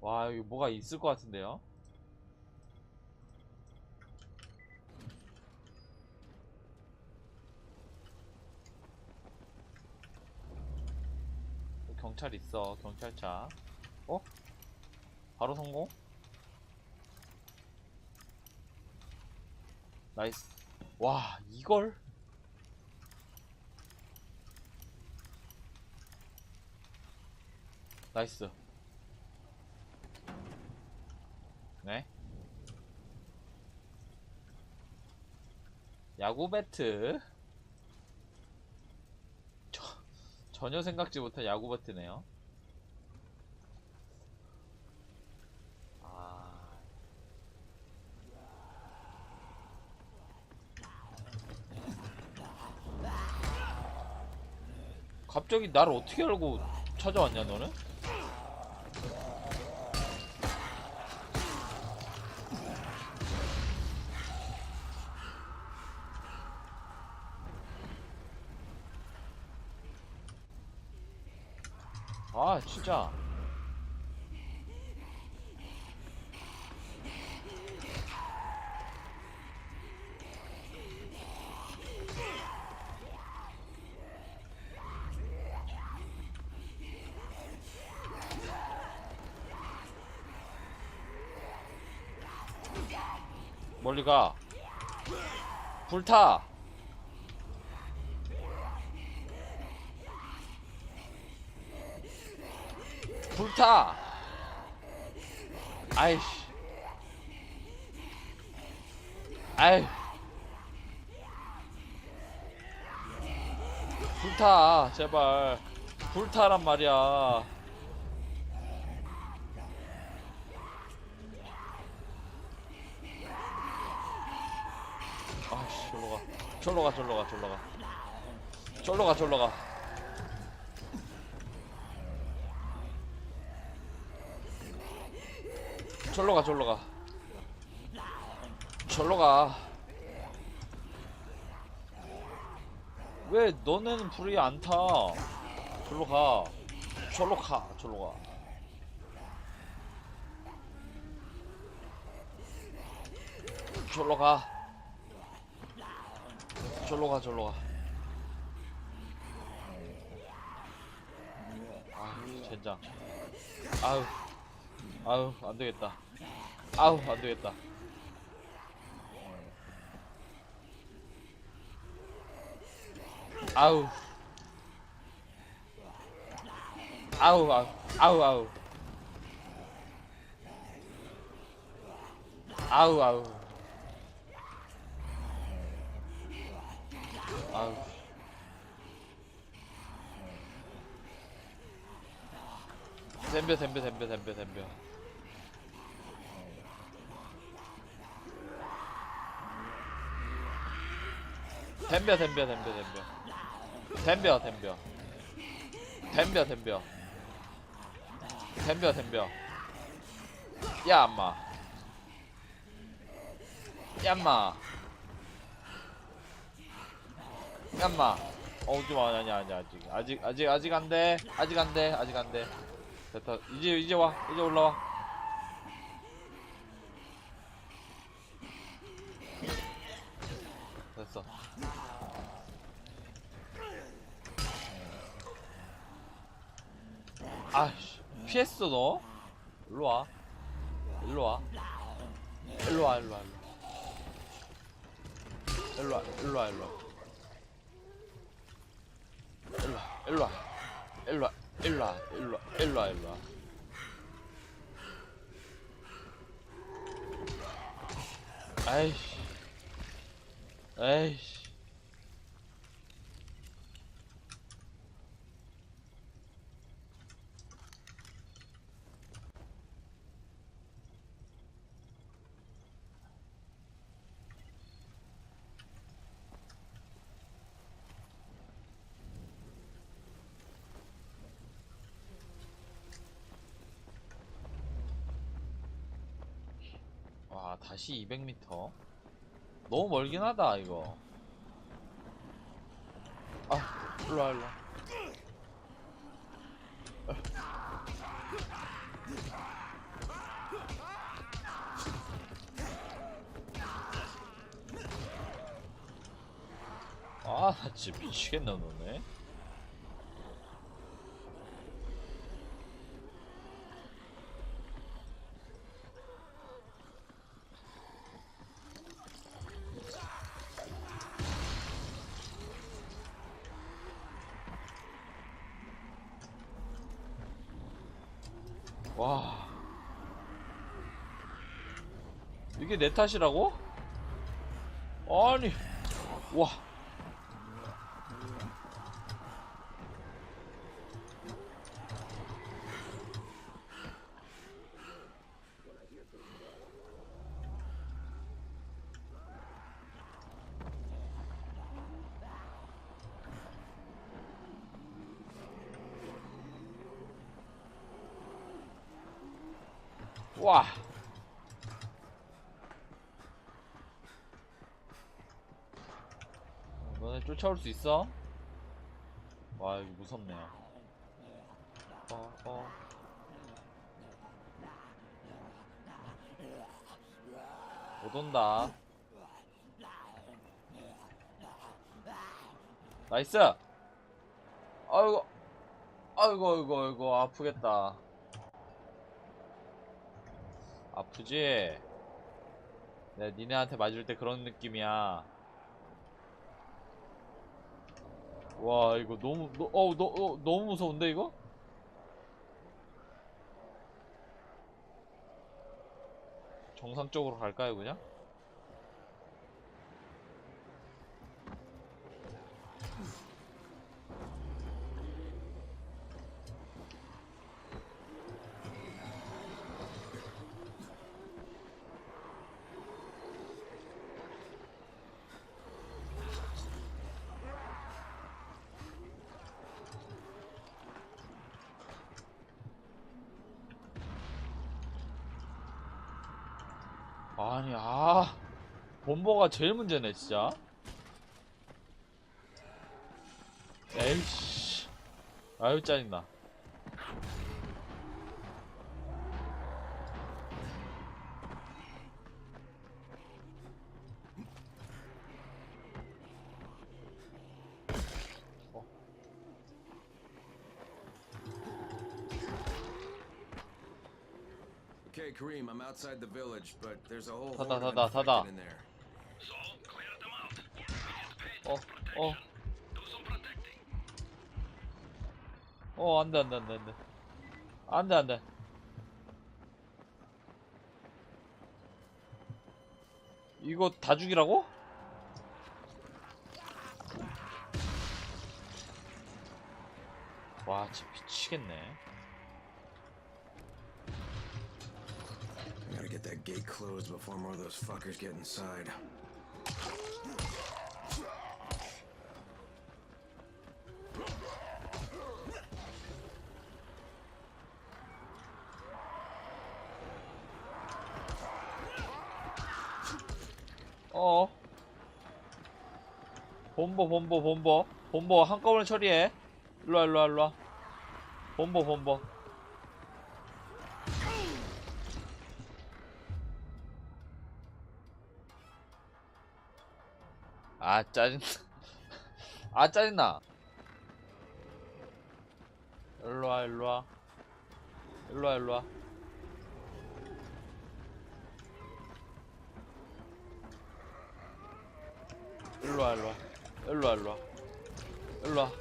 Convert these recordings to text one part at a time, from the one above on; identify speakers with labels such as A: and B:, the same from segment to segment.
A: 와 여기 뭐가 있을 것 같은데요? 경찰 있어 경찰차 어? 바로 성공? 나이스 와 이걸? 나이스 네. 야구 배트. 저, 전혀 생각지 못한 야구 배트네요. 아. 갑자기 나를 어떻게 알고 찾아왔냐 너는? 아 진짜. 멀리 가. 불타 불타. 아이씨. 아이. 불타. 제발. 불타란 말이야. 아씨 절로 가. 절로 가 절로 가 절로 가. 절로 가 절로 가 절로 가 절로 가. 절로 가왜 너네는 불이 안 타? 절로 가. 절로 가 절로 가. 절로 가. 절로 가 절로 가. 아, 젠장. 아우 아우 안 되겠다. 아우 안 되겠다. 아우. 아우 아우 아우 아우. 아우 아우. 아우. 덤벼 덤벼 덤벼 덤벼 덤벼. 덤벼 덤벼 덤벼 덤벼. 덤벼 덤벼. 덤벼 덤벼. 덤벼 덤벼. 야 엄마. 야 엄마. 야 엄마. 어 오지마. 아니 아니 아직. 아직 아직 아직 안돼. 아직 안돼. 아직 안돼. 됐다 이제 이제 와. 이제 올라와. 됐어 아씨. 피했어 너. 일로 와. 일로 와. 일로 와 일로 와 일로 와. 일로 와 일로 와 일로 와. 일로 와 일로 와. 일로 와 일로 와 일로 와 아이씨. 아이씨 아 다시 200m 너무 멀긴 하다 이거. 아 일로와 일로와. 아, 나 진짜 미치겠네, 너네. 와. 이게 내 탓이라고? 아니, 와. 와. 너네 쫓아올 수 있어? 와, 이거 무섭네요. 어, 어. 못 온다. 나이스! 아이고, 아이고, 아이고, 아이고, 아프겠다. 아프지? 내 니네한테 맞을 때 그런 느낌이야. 와 이거 너무 너, 어, 너, 어, 너무 무서운데 이거? 정상적으로 갈까요 그냥? 아니 아 본보가 제일 문제네 진짜 에이씨 아유 짜증나
B: Okay, Kareem, I'm outside the village, but there's a whole
A: 타다, 타다.
B: infected in there.
A: 어, 어. 어, 안 돼, 안 돼, 안 돼, 안 돼. 안 돼, 안 돼. 이거 다 죽이라고? 와, 진짜 미치겠네.
B: Gotta get that gate closed before more of those fuckers get inside.
A: 본보, 본보, 본보. 본보 한꺼번에 처리해. 일로와, 일로와, 일로와. 본보, 본보. 아, 짜증. 아, 짜증나. 일로와, 일로와. 일로와, 일로와. 일로와, 일로와. 일로와, 일로와. 일로와.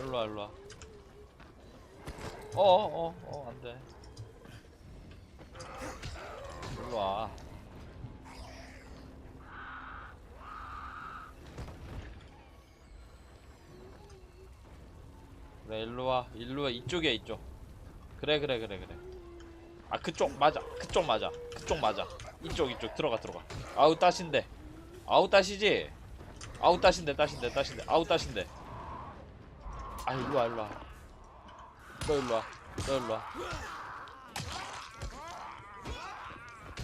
A: 일로와, 일로와. 어어, 어, 어, 안 돼. 일로와. 그래, 일로와. 일로와. 이쪽이야, 이쪽. 그래, 그래, 그래, 그래. 아, 그쪽, 맞아. 그쪽 맞아. 그쪽 맞아. 이쪽, 이쪽. 들어가, 들어가. 아우, 따신데. 아우, 따시지? 아우, 따신데, 따신데, 따신데. 아우, 따신데. 아, 일로와, 일로와. 너 일로와. 너 일로와.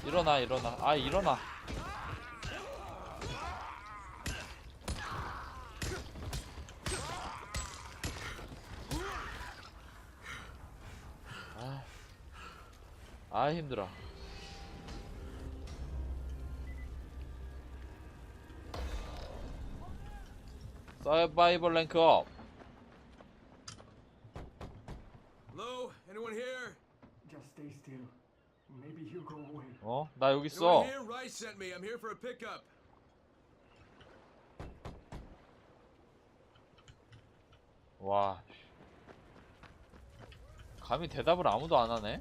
A: 일어나 일어나 아 일어나 아, 아 힘들어 서바이벌 랭크업
B: Hello? Anyone here?
C: Just stay still. Maybe he'll go away.
A: 어? 나 여기
B: Anyone
A: 있어
B: here? Rice sent me. I'm here for a pickup.
A: 와 감히 대답을 아무도 안 하네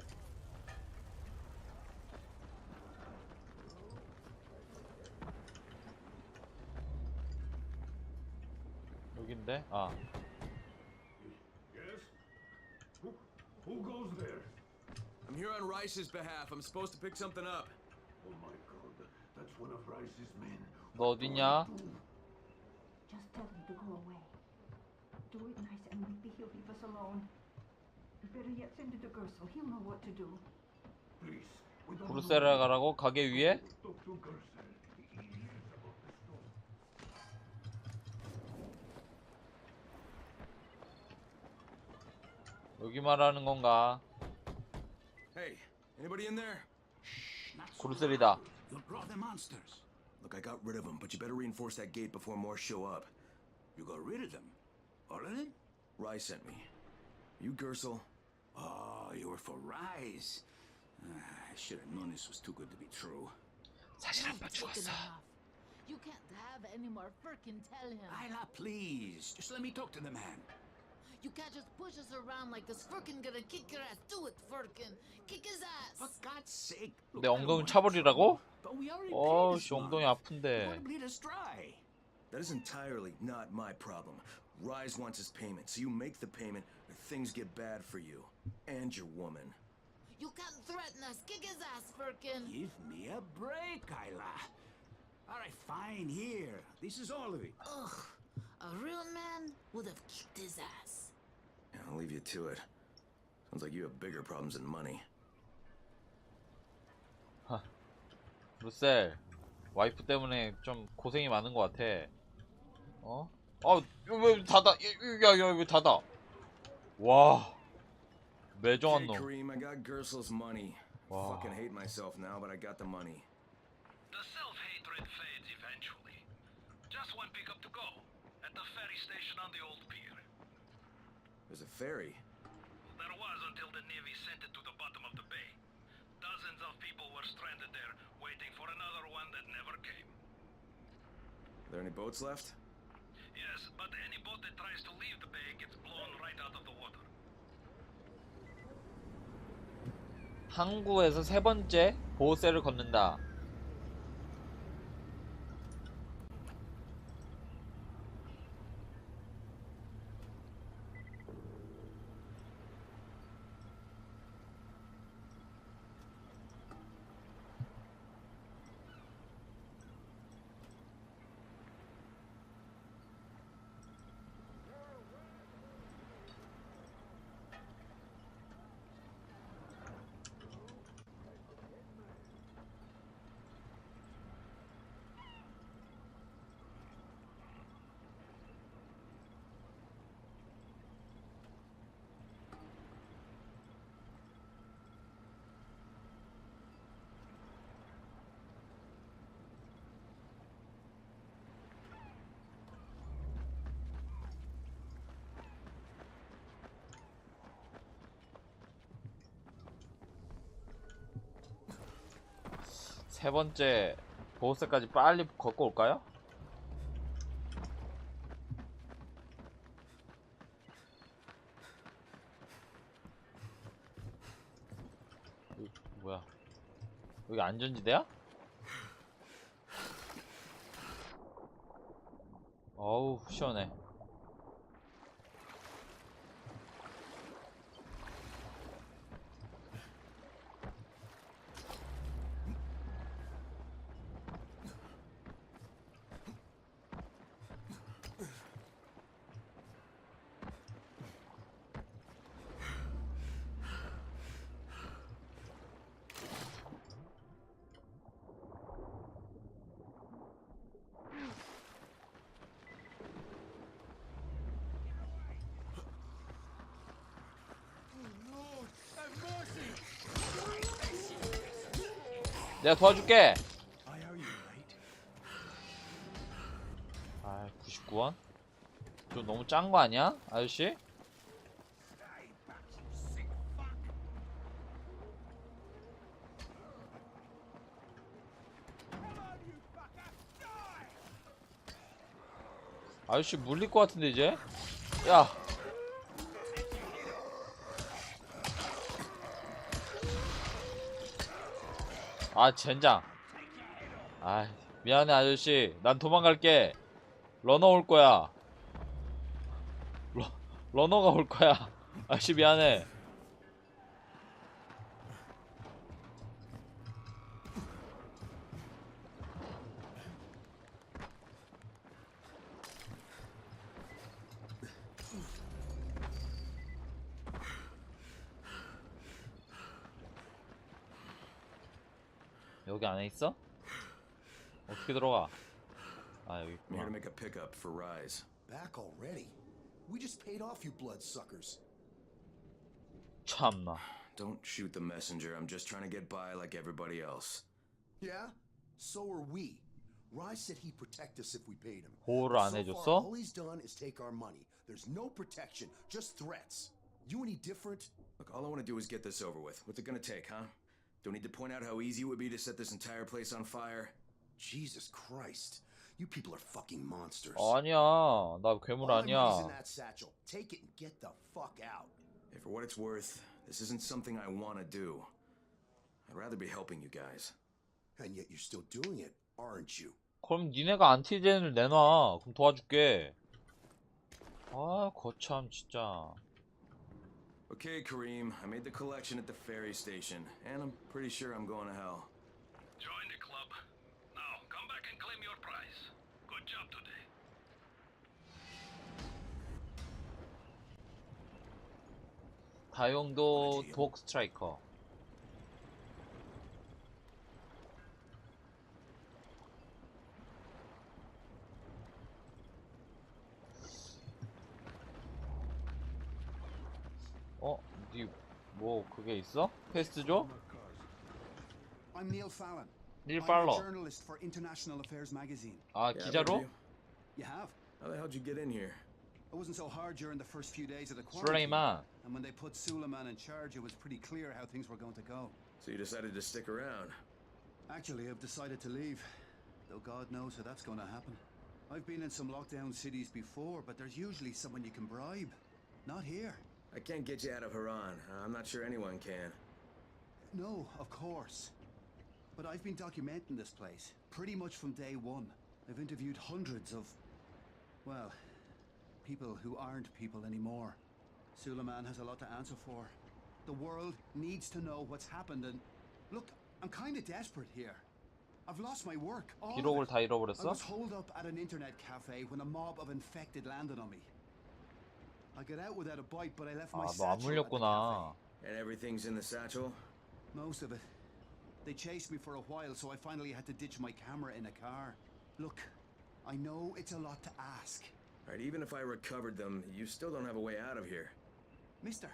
A: 여긴데? 아
C: Yes? Who, who goes there?
B: I'm here on Rice's behalf. I'm supposed to pick something up.
C: Oh my god, that's one of Rice's men.
A: 너 어딨냐?
D: Just tell him to go away. Do it nice and maybe he'll leave us alone. Better yet, send it to Gersel. He'll know what to do.
C: Please, we don't
A: 브루셀에. 가라고? 가게 위에? 여기 말하는 건가?
B: Hey, anybody in there?
A: 브루셀이다
E: You'll draw the monsters.
B: Look, I got rid of them, but you better reinforce that gate before more show up.
E: You got rid of them. All of them?
B: Rice sent me. You Gersel?
E: Oh, you were for Rise. Ah, I should have known this was too good to be true.
A: 사실
F: He's
A: 한번
F: taken
A: 죽었어
F: enough. You can't have any more. Frickin' tell him.
E: Isla, please. Just let me talk to the man.
F: You can't just push us around like this. Frickin' gonna kick your ass. Do it, Frickin'. Kick his
E: For
F: ass.
E: God's sake.
A: 내
E: Look, I don't
A: 엉덩이
E: want
A: 차버리라고?
E: trouble, But we already
A: 어우
E: paid
A: 씨
E: this
A: 엉덩이
E: month.
A: 아픈데
E: Don't bleed us dry.
B: That is entirely not my problem. Rise wants his payment, so you make the payment or things get bad for you. And your woman.
F: You can't threaten us. Kick his ass, Frickin'.
E: Give me a break, Isla. All right, fine. Here. This is all of it.
F: Ugh. A real man would have kicked his ass.
B: Yeah, I'll leave you to it. Sounds like you have bigger problems than money.
A: 브루셀 와이프 때문에 좀 고생이 많은 것 같아 어? 아, 이거 왜 닫아? 야, 야, 왜 닫아? 와, 매정한
B: Okay,
A: 놈.
B: Kareem, I got Gersel's money.
A: Wow.
B: Fucking hate myself now, but I got the money.
G: The self-hatred fades eventually. Just one pickup to go. At the ferry station on the old pier.
B: There's a ferry.
G: There was until the Navy sent it to the bottom of the bay. Dozens of people were stranded there, waiting for another one that never came.
B: Are there any boats left?
G: Yes, but any boat that tries to leave the bay gets blown right out of the water.
A: 항구에서 세 번째 보호세를 걷는다. 세 번째 보호세까지 빨리 걷고 올까요? 뭐야? 여기 안전지대야? 어우 시원해. 내가 도와줄게. 아, 99원? 좀 너무 짠 거 아니야, 아저씨? 아저씨 물릴 것 같은데 이제? 야! 아 젠장. 아 미안해 아저씨. 난 도망갈게. 러너 올 거야. 러, 러너가 올 거야. 아저씨 미안해 여기 안에 있어? 어떻게 들어가? 아 여기
B: I'm here to
A: 있구나
B: make a pickup for Rise.
H: Back already? We just paid off you bloodsuckers.
A: 참나
B: Don't shoot the messenger. I'm just trying to get by like everybody else.
H: Yeah? So are we. Rise said he'd protect us if we paid him.
A: 보호를
H: But
A: 안
H: so far,
A: 해줬어?
H: all he's done is take our money. There's no protection, just threats. You any different?
B: Look, all I want to do is get this over with. What's it gonna take, huh? Don't need to point out how easy it would be to set this entire place on fire.
H: Jesus Christ. You people are fucking monsters.
A: 아니야 나 괴물
H: All I need is in
A: 아니야
H: that satchel. Take it and get the fuck out.
B: Hey, for what it's worth, this isn't something I want to do. I'd rather be helping you guys.
H: And yet you're still doing it, aren't you?
A: 그럼 니네가 안티젠을 내놔 그럼 도와줄게 아 거참 진짜
B: Okay, Kareem, I made the collection at the ferry station, and I'm pretty sure I'm going to hell.
G: Join the club. Now, come back and claim your prize. Good job today.
A: 다용도 독 스트라이커 어? 니 뭐 그게 있어? 퀘스트 줘?
I: I'm Neil Fallon.
A: 닐
I: I'm a
A: 팔러
I: journalist for International Affairs magazine.
A: 아
B: Yeah,
A: 기자로?
B: I've heard of
I: You have?
B: you. How the hell'd you get in here?
I: It wasn't so hard during the first few days of the quarantine.
A: 수레이만
I: And when they put Suleiman in charge, it was pretty clear how things were going to go.
B: So you decided to stick around.
I: Actually, I've decided to leave. Though God knows how that's going to happen. I've been in some lockdown cities before, but there's usually someone you can bribe. Not here.
B: I can't get you out of Haran. I'm not sure anyone can.
I: No, of course. But I've been documenting this place, pretty much from day one. I've interviewed hundreds of... well, people who aren't people anymore. Suleiman has a lot to answer for. The world needs to know what's happened and... Look, I'm kind of desperate here. I've lost my work. All I was holed up at an internet cafe when a mob of infected landed on me. I got out without a bite, but I left my
A: 아 너 안
I: satchel at the
A: 물렸구나
I: cafe.
B: And everything's in the satchel?
I: Most of it. They chased me for a while, so I finally had to ditch my camera in a car. Look, I know it's a lot to ask.
B: Alright, even if I recovered them, you still don't have a way out of here.
I: Mister,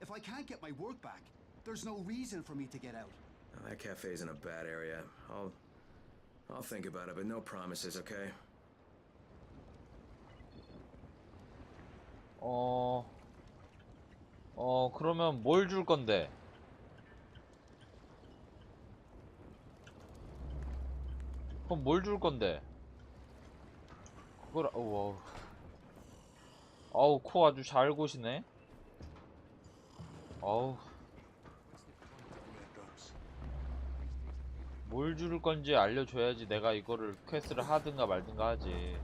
I: if I can't get my work back, there's no reason for me to get out.
B: Now, that cafe's in a bad area. I'll. I'll think about it, but no promises, okay?
A: 어... 어 그러면 뭘 줄 건데? 그럼 뭘 줄 건데? 그걸 우와 아우 코 아주 잘 고시네 아우 뭘 줄 건지 알려줘야지 내가 이거를 퀘스트를 하든가 말든가 하지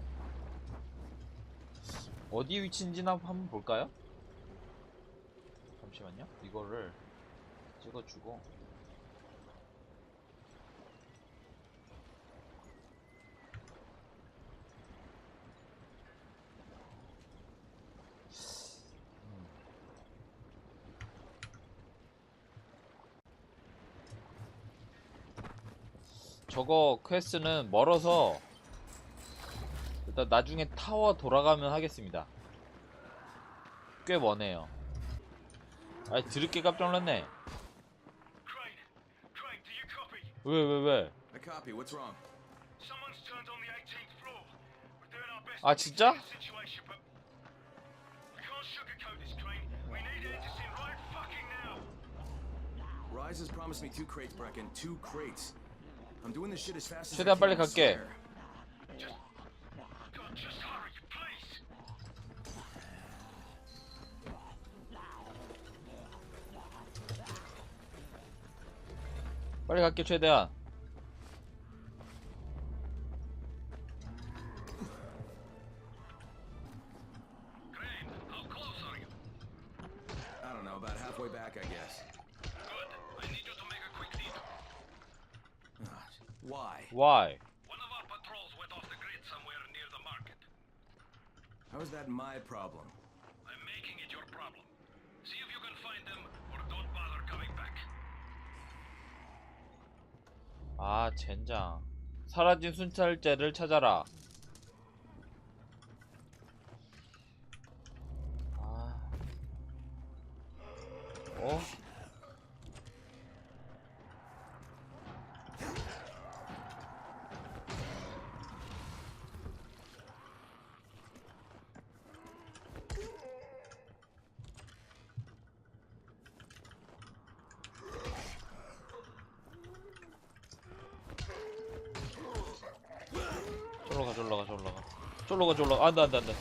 A: 어디 위치인지나 한번 볼까요? 잠시만요. 이거를 찍어주고 음. 저거 퀘스트는 멀어서 나중에 타워 돌아가면 하겠습니다. 꽤 머네요. 아이 드럽게 깜짝 놀랐네. 왜왜 왜?
B: I copy. What's wrong?
G: Someone's turned on the 18th floor. We're doing our best
A: 아, 진짜? 최대한
B: can.
A: 빨리 갈게.
B: swear.
G: God, just hurry, please.
A: 빨리 갈게 최대한. 아 젠장. 사라진 순찰제를 찾아라. 아. 어? 쫄러 가 쫄러 가 쫄러 가 쫄러 가 쫄러 가 안돼 안 돼 안 돼.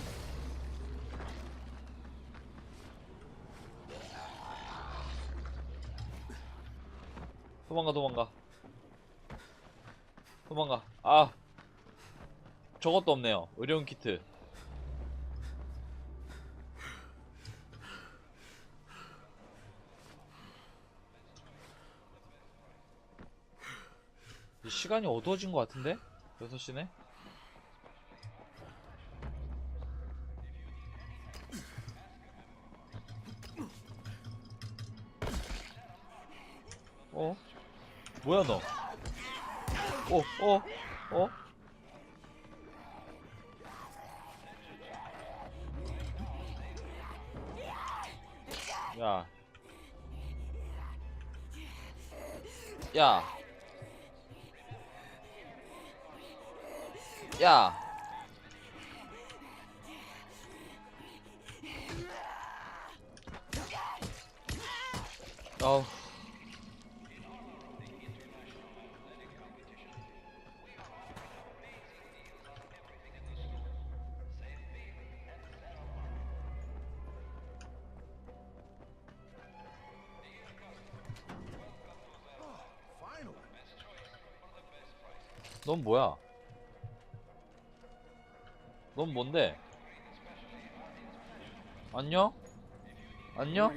A: 도망가 도망가. 도망가. 아. 저것도 없네요. 의료용 키트. 시간이 어두워진 것 같은데? 6시네? 뭐야 너? 어? 어? 어? 야. 야. 야. 어 넌 뭐야? 넌 뭔데? 안녕? 안녕?